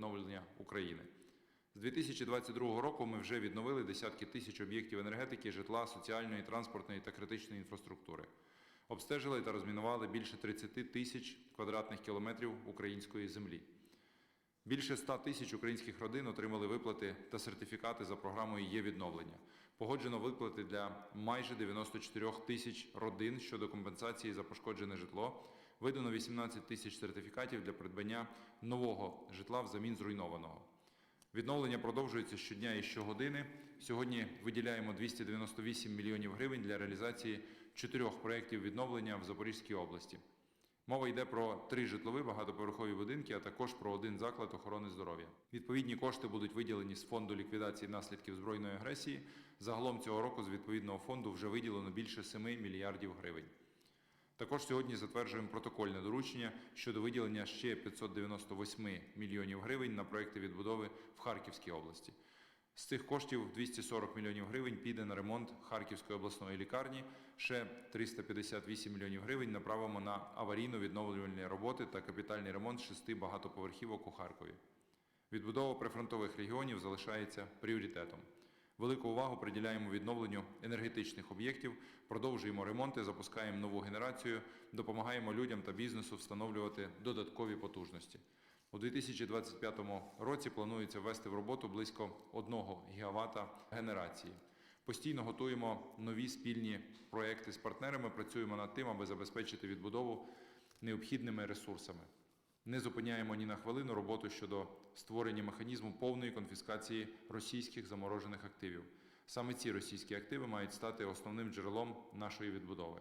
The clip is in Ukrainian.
відновлення України. З 2022 року ми вже відновили десятки тисяч об'єктів енергетики, житла, соціальної, транспортної та критичної інфраструктури. Обстежили та розмінували більше 30 тисяч квадратних кілометрів української землі. Більше 100 тисяч українських родин отримали виплати та сертифікати за програмою «Є відновлення». Погоджено виплати для майже 94 тисяч родин щодо компенсації за пошкоджене житло. Видано 18 тисяч сертифікатів для придбання нового житла взамін зруйнованого. Відновлення продовжується щодня і щогодини. Сьогодні виділяємо 298 мільйонів гривень для реалізації чотирьох проєктів відновлення в Запорізькій області. Мова йде про три житлові багатоповерхові будинки, а також про один заклад охорони здоров'я. Відповідні кошти будуть виділені з фонду ліквідації наслідків збройної агресії. Загалом цього року з відповідного фонду вже виділено більше 7 мільярдів гривень. Також сьогодні затверджуємо протокольне доручення щодо виділення ще 598 мільйонів гривень на проекти відбудови в Харківській області. З цих коштів 240 мільйонів гривень піде на ремонт Харківської обласної лікарні. Ще 358 мільйонів гривень направимо на аварійно-відновлювальні роботи та капітальний ремонт шести багатоповерхівок у Харкові. Відбудова прифронтових регіонів залишається пріоритетом. Велику увагу приділяємо відновленню енергетичних об'єктів, продовжуємо ремонти, запускаємо нову генерацію, допомагаємо людям та бізнесу встановлювати додаткові потужності. У 2025 році планується ввести в роботу близько 1 гігавата генерації. Постійно готуємо нові спільні проекти з партнерами, працюємо над тим, аби забезпечити відбудову необхідними ресурсами. Не зупиняємо ні на хвилину роботу щодо створення механізму повної конфіскації російських заморожених активів. Саме ці російські активи мають стати основним джерелом нашої відбудови.